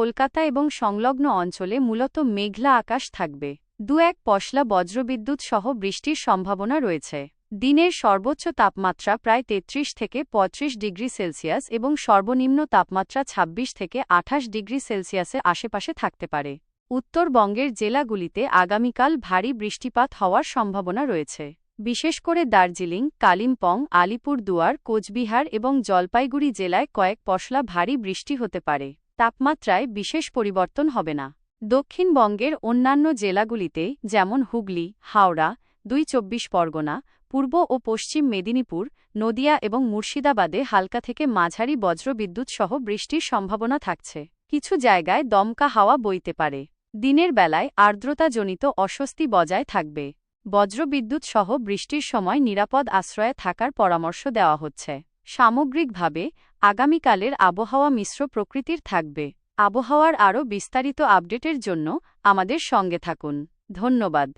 কলকাতা এবং সংলগ্ন অঞ্চলে মূলত মেঘলা আকাশ থাকবে। দু এক পশলা বজ্রবিদ্যুৎ সহ বৃষ্টির সম্ভাবনা রয়েছে। দিনের সর্বোচ্চ তাপমাত্রা প্রায় তেত্রিশ থেকে পঁয়ত্রিশ ডিগ্রি সেলসিয়াস এবং সর্বনিম্ন তাপমাত্রা ২৬ থেকে আঠাশ ডিগ্রি সেলসিয়াসের আশেপাশে থাকতে পারে। উত্তরবঙ্গের জেলাগুলিতে আগামীকাল ভারী বৃষ্টিপাত হওয়ার সম্ভাবনা রয়েছে। বিশেষ করে দার্জিলিং, কালিম্পং, আলিপুরদুয়ার, কোচবিহার এবং জলপাইগুড়ি জেলায় কয়েক পশলা ভারী বৃষ্টি হতে পারে। তাপমাত্রায় বিশেষ পরিবর্তন হবে না। দক্ষিণবঙ্গের অন্যান্য জেলাগুলিতে যেমন হুগলি, হাওড়া, দুই চব্বিশ পরগনা, পূর্ব ও পশ্চিম মেদিনীপুর, নদিয়া এবং মুর্শিদাবাদে হালকা থেকে মাঝারি বজ্রবিদ্যুৎ সহ বৃষ্টির সম্ভাবনা থাকছে। কিছু জায়গায় দমকা হাওয়া বইতে পারে। দিনের বেলায় আর্দ্রতাজনিত অস্বস্তি বজায় থাকবে। বজ্রবিদ্যুৎ সহ বৃষ্টির সময় নিরাপদ আশ্রয়ে থাকার পরামর্শ দেওয়া হচ্ছে। সামগ্রিকভাবে, আগামীকালের আবহাওয়া মিশ্র প্রকৃতির থাকবে। আবহাওয়ার আরও বিস্তারিত আপডেটের জন্য আমাদের সঙ্গে থাকুন। ধন্যবাদ।